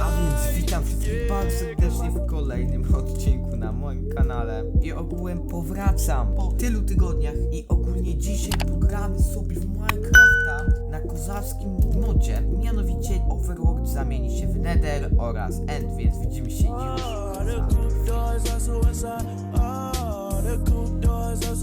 A więc witam wszystkich bardzo serdecznie w kolejnym odcinku na moim kanale. I ogółem powracam po tylu tygodniach i ogólnie dzisiaj pogramy sobie w Minecrafta na kozackim modzie. Mianowicie Overworld zamieni się w Nether oraz End, więc widzimy się już Ah. Ah,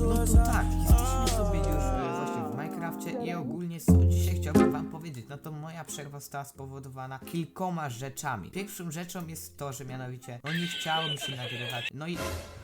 No to tak, jesteśmy sobie już e, właśnie w Minecrafcie i ogólnie co dzisiaj chciałbym wam powiedzieć, no to moja przerwa została spowodowana kilkoma rzeczami. Pierwszą rzeczą jest to, że mianowicie, no nie chciało mi się nagrywać, no i...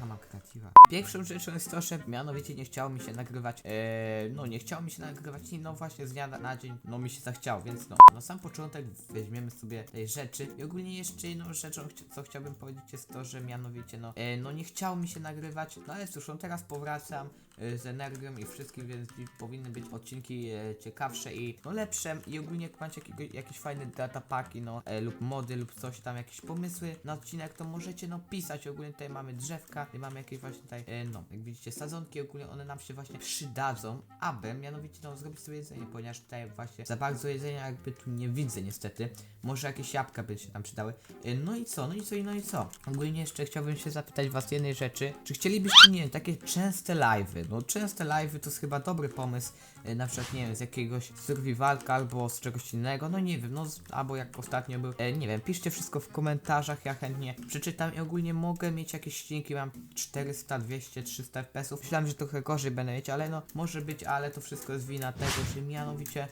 Aha, mam kreatywa. Pierwszą rzeczą jest to, że mianowicie nie chciało mi się nagrywać, e, no nie chciało mi się nagrywać i no właśnie z dnia na, dzień, no mi się zachciało, więc no, na sam początek weźmiemy sobie tej rzeczy i ogólnie jeszcze jedną rzeczą, co chciałbym powiedzieć jest to, że mianowicie, no, e, no nie chciało mi się nagrywać, no ale cóż, no teraz powracam, y, z energią i wszystkim, więc powinny być odcinki e, ciekawsze i no lepsze. I ogólnie jak macie jakiego, jakieś fajne datapaki, no e, lub mody lub coś tam, jakieś pomysły na odcinek, to możecie no pisać, ogólnie tutaj mamy drzewka, tutaj mamy jakieś właśnie tutaj, e, no jak widzicie sadzonki, ogólnie one nam się właśnie przydadzą, aby mianowicie no zrobić sobie jedzenie, ponieważ tutaj właśnie za bardzo jedzenia jakby tu nie widzę niestety, może jakieś jabłka by się tam przydały, E, no i co, no i co, i no i co, ogólnie jeszcze chciałbym się zapytać was jednej rzeczy, czy chcielibyście, nie wiem, takie częste live'y, no częste live'y to jest chyba dobry pomysł, e, na przykład, nie wiem, z jakiegoś survivalka albo z czegoś innego, no nie wiem, no z, albo jak ostatnio był, e, nie wiem, piszcie wszystko w komentarzach, ja chętnie przeczytam i ogólnie mogę mieć jakieś ścinki, mam 400, 200, 300 FPS-ów, myślałem, że trochę gorzej będę mieć, ale no, może być, ale to wszystko jest wina tego, że mianowicie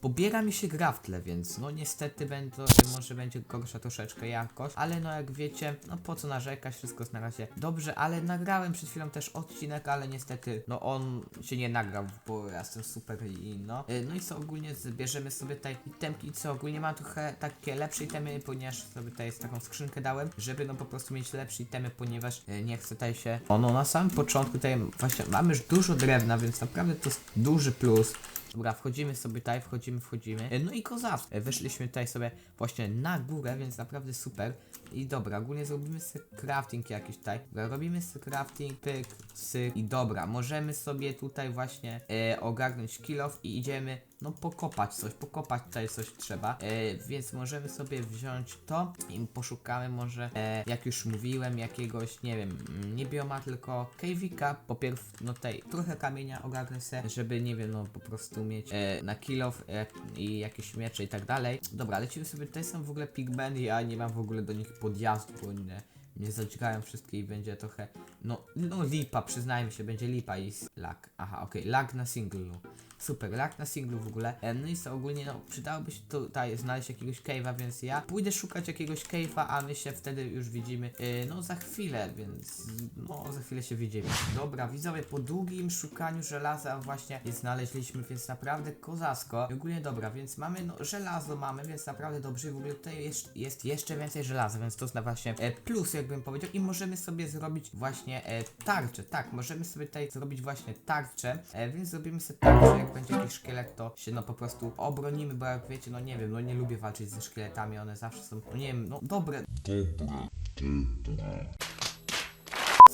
pobiera mi się gra w tle, więc no niestety będzie, może będzie gorsza troszeczkę jakość, ale no jak wiecie, no po co narzekać, wszystko jest na razie dobrze, ale nagrałem przed chwilą też odcinek, ale niestety no on się nie nagrał, bo ja jestem super i no. E, no i co ogólnie zbierzemy sobie tutaj itemki i co ogólnie mam trochę takie lepsze itemy, ponieważ sobie tutaj taką skrzynkę dałem, żeby no po prostu mieć lepsze itemy, ponieważ e, nie chcę tutaj się... O no na samym początku tutaj właśnie mamy już dużo drewna, więc naprawdę to jest duży plus. Dobra, wchodzimy sobie tutaj, wchodzimy, wchodzimy. E, No i kozak. E, Weszliśmy tutaj sobie właśnie na górę, więc naprawdę super. I dobra, ogólnie zrobimy sobie crafting jakiś tutaj. Dobra, robimy sobie crafting, pyk, syk. I dobra, możemy sobie tutaj właśnie e, ogarnąć kill off i idziemy, no pokopać coś, pokopać tutaj coś trzeba. E, więc możemy sobie wziąć to i poszukamy może, e, jak już mówiłem, jakiegoś, nie wiem, nie bioma, tylko cave'ika. Po pierwsze, no tutaj trochę kamienia ogarnę se, żeby, nie wiem, no po prostu mieć e, na kill off e, i jakieś miecze i tak dalej. Dobra, lecimy sobie, tutaj są w ogóle pigmeny, ja nie mam w ogóle do nich podjazdu, bo nie, mnie zadźgają wszystkie i będzie trochę, no, no lipa, przyznajmy się, będzie lipa i lag. Aha, okej, lag na singlu. Super, lag na singlu w ogóle. E, no i co, ogólnie no, przydałoby się tutaj znaleźć jakiegoś cave'a, więc ja pójdę szukać jakiegoś cave'a, a my się wtedy już widzimy, e, no za chwilę, więc no za chwilę się widzimy. Dobra, widzowie, po długim szukaniu żelaza właśnie znaleźliśmy, więc naprawdę kozasko. I ogólnie dobra, więc mamy, no żelazo mamy, więc naprawdę dobrze. W ogóle tutaj jest, jest jeszcze więcej żelaza, więc to jest na właśnie e, plus, jakbym powiedział. I możemy sobie zrobić właśnie e, tarczę. Tak, możemy sobie tutaj zrobić właśnie tarczę, e, więc zrobimy sobie tarczę. Jak będzie jakiś szkielet, to się no po prostu obronimy, bo jak wiecie, no nie wiem, no nie lubię walczyć ze szkieletami, one zawsze są, no nie wiem, no dobre.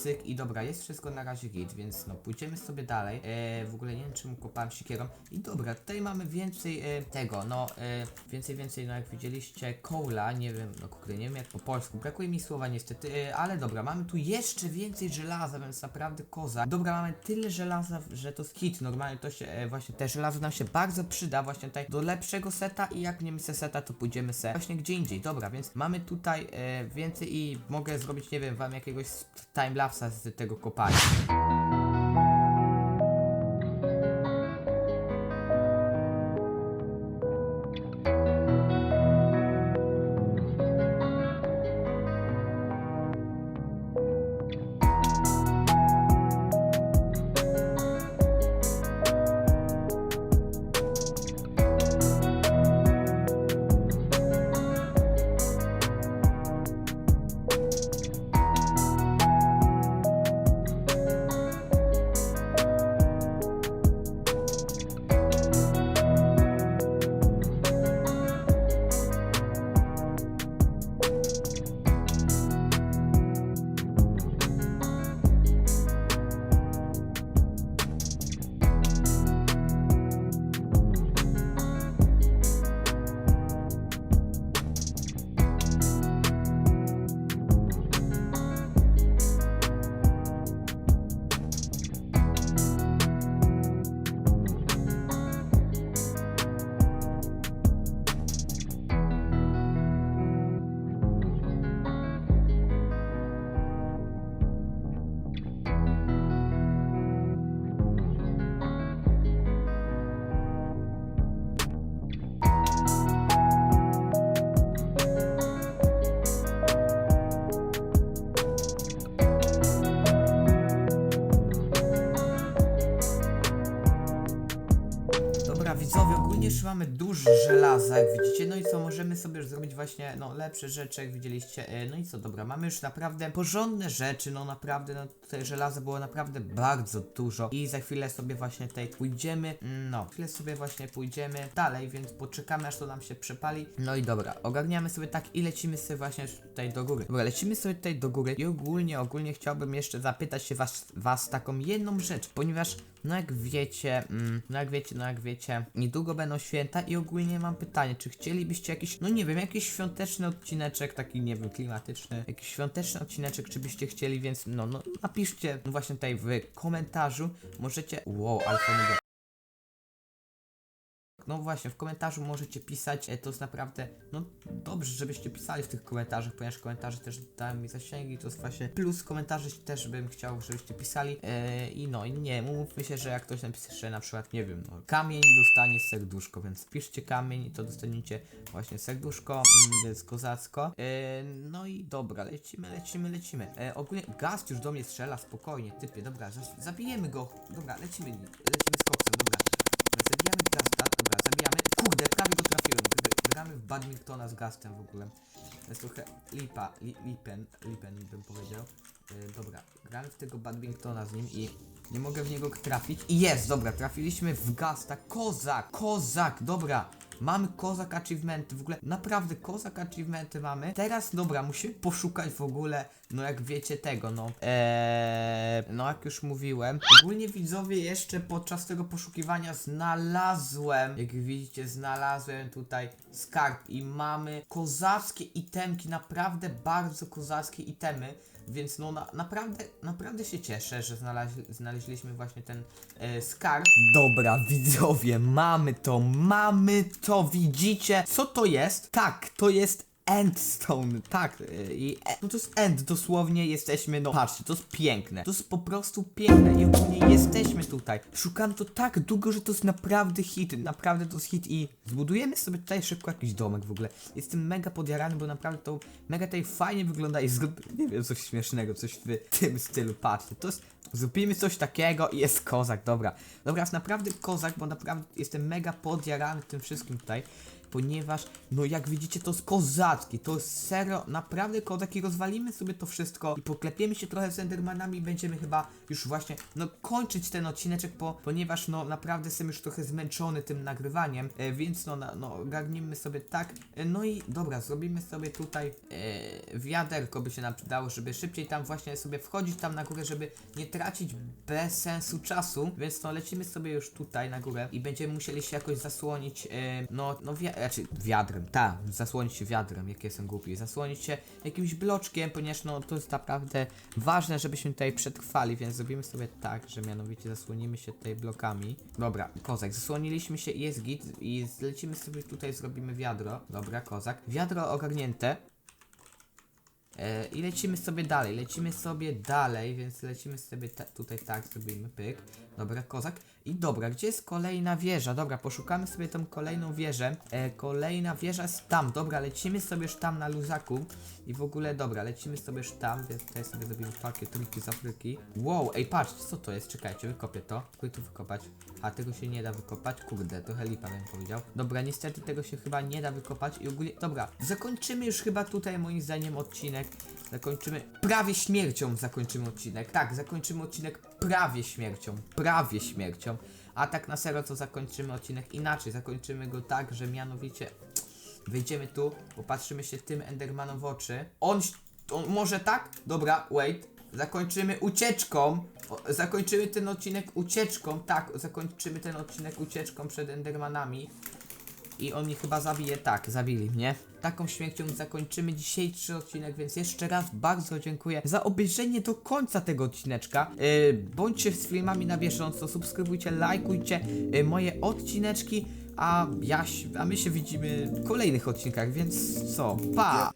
Cyk i dobra, jest wszystko na razie git, więc no pójdziemy sobie dalej. E, w ogóle nie wiem czemu kopałem siekierą. I dobra, tutaj mamy więcej e, tego, no e, więcej, więcej, no jak widzieliście, kola, nie wiem, no kurde, nie wiem jak po polsku, brakuje mi słowa niestety, e, ale dobra, mamy tu jeszcze więcej żelaza, więc naprawdę koza. Dobra, mamy tyle żelaza, że to hit, normalnie to się, e, właśnie te żelazo nam się bardzo przyda właśnie tutaj do lepszego seta i jak nie myślę seta, to pójdziemy se właśnie gdzie indziej. Dobra, więc mamy tutaj e, więcej i mogę zrobić, nie wiem, wam jakiegoś timelapsa z tego kopania. Już mamy dużo żelaza, jak widzicie, no i co, możemy sobie już zrobić właśnie, no, lepsze rzeczy, jak widzieliście, e, no i co, dobra, mamy już naprawdę porządne rzeczy, no naprawdę, no, tutaj żelaza było naprawdę bardzo dużo. I za chwilę sobie właśnie tutaj pójdziemy, no, chwilę sobie właśnie pójdziemy dalej, więc poczekamy, aż to nam się przepali, no i dobra, ogarniamy sobie tak i lecimy sobie właśnie tutaj do góry, dobra, lecimy sobie tutaj do góry. I ogólnie, ogólnie chciałbym jeszcze zapytać się was, was taką jedną rzecz, ponieważ no jak wiecie, mm, no jak wiecie, no jak wiecie, niedługo będą święta i ogólnie mam pytanie, czy chcielibyście jakiś, no nie wiem, jakiś świąteczny odcineczek, taki nie wiem, klimatyczny, jakiś świąteczny odcineczek, czy byście chcieli, więc no, no napiszcie właśnie tutaj w komentarzu, możecie, wow, ale. No właśnie, w komentarzu możecie pisać, e, to jest naprawdę, no dobrze, żebyście pisali w tych komentarzach, ponieważ komentarze też dają mi zasięgi, to jest właśnie plus komentarzy też bym chciał, żebyście pisali e, i no, i nie, mówmy się, że jak ktoś napisze na przykład, nie wiem, no, kamień dostanie serduszko, więc piszcie kamień i to dostaniecie właśnie serduszko, mm, więc kozacko. E, no i dobra, lecimy, lecimy, lecimy. E, ogólnie gast już do mnie strzela, spokojnie, typie, dobra, zabijemy go, dobra, lecimy, lecimy badmintona z Gastem w ogóle. To jest trochę lipa, li, lipen, lipen bym powiedział. Yy, dobra, gramy w tego badmintona z nim i nie mogę w niego trafić. I jest, dobra, trafiliśmy w Gasta. Kozak, kozak, dobra. Mamy kozak achievementy, w ogóle naprawdę kozak achievementy mamy. Teraz, dobra, musimy poszukać w ogóle, no jak wiecie tego, no. Eee, no jak już mówiłem. Ogólnie widzowie jeszcze podczas tego poszukiwania znalazłem, jak widzicie, znalazłem tutaj skarb i mamy kozackie itemki, naprawdę bardzo kozackie itemy. Więc no na, naprawdę, naprawdę się cieszę, że znaleźli, znaleźliśmy właśnie ten e, skarb. Dobra, widzowie, mamy to, mamy to, widzicie? Co to jest? Tak, to jest Endstone, tak, e, i e, no to jest end, dosłownie jesteśmy, no patrzcie, to jest piękne, to jest po prostu piękne i ogólnie jesteśmy tutaj. Szukam to tak długo, że to jest naprawdę hit, naprawdę to jest hit i zbudujemy sobie tutaj szybko jakiś domek w ogóle. Jestem mega podjarany, bo naprawdę to mega tutaj fajnie wygląda i zrób, nie wiem, coś śmiesznego, coś w tym stylu, patrzcie, to jest Zrobimy coś takiego i jest kozak, dobra. Dobra, jest naprawdę kozak, bo naprawdę jestem mega podjarany tym wszystkim tutaj. Ponieważ, no jak widzicie, to jest kozacki, to jest serio, naprawdę kozak i rozwalimy sobie to wszystko i poklepiemy się trochę z Endermanami i będziemy chyba już właśnie, no kończyć ten odcineczek, po, ponieważ no naprawdę jestem już trochę zmęczony tym nagrywaniem, e, więc no, na, no ogarnijmy sobie tak, e, no i dobra, zrobimy sobie tutaj e, wiaderko by się nam przydało, żeby szybciej tam właśnie sobie wchodzić tam na górę, żeby nie tracić bez sensu czasu, więc no lecimy sobie już tutaj na górę i będziemy musieli się jakoś zasłonić, e, no, no wi- znaczy wiadrem, tak, zasłonić się wiadrem, jak jestem głupi, zasłonić się jakimś bloczkiem, ponieważ no to jest naprawdę ważne, żebyśmy tutaj przetrwali, więc zrobimy sobie tak, że mianowicie zasłonimy się tutaj blokami. Dobra, kozak, zasłoniliśmy się jest git i zlecimy sobie tutaj, zrobimy wiadro, dobra, kozak, wiadro ogarnięte, E, I lecimy sobie dalej, lecimy sobie dalej, więc lecimy sobie ta, tutaj tak, zrobimy pyk. Dobra, kozak. I dobra, gdzie jest kolejna wieża? Dobra, poszukamy sobie tą kolejną wieżę. E, kolejna wieża jest tam, dobra, lecimy sobie już tam na luzaku. I w ogóle, dobra, lecimy sobie już tam, więc tutaj sobie zrobimy takie triki z Afryki. Wow, ej, patrzcie, co to jest? Czekajcie, wykopię to. Spróbuj tu wykopać. A tego się nie da wykopać. Kurde, trochę lipa bym powiedział. Dobra, niestety tego się chyba nie da wykopać i ogólnie... Dobra, zakończymy już chyba tutaj moim zdaniem odcinek. Zakończymy... Prawie śmiercią zakończymy odcinek. Tak, zakończymy odcinek prawie śmiercią. Prawie śmiercią. A tak na serio to zakończymy odcinek inaczej. Zakończymy go tak, że mianowicie... Wejdziemy tu, popatrzymy się tym Endermanom w oczy. On, on może tak? Dobra, wait. Zakończymy ucieczką. Zakończymy ten odcinek ucieczką. Tak, zakończymy ten odcinek ucieczką przed Endermanami. I on mnie chyba zabije. Tak, zabili mnie. Taką śmiercią zakończymy dzisiejszy odcinek, więc jeszcze raz bardzo dziękuję za obejrzenie do końca tego odcineczka. Yy, bądźcie z filmami na bieżąco, subskrybujcie, lajkujcie yy, moje odcineczki, a, ja, a my się widzimy w kolejnych odcinkach, więc co? Pa!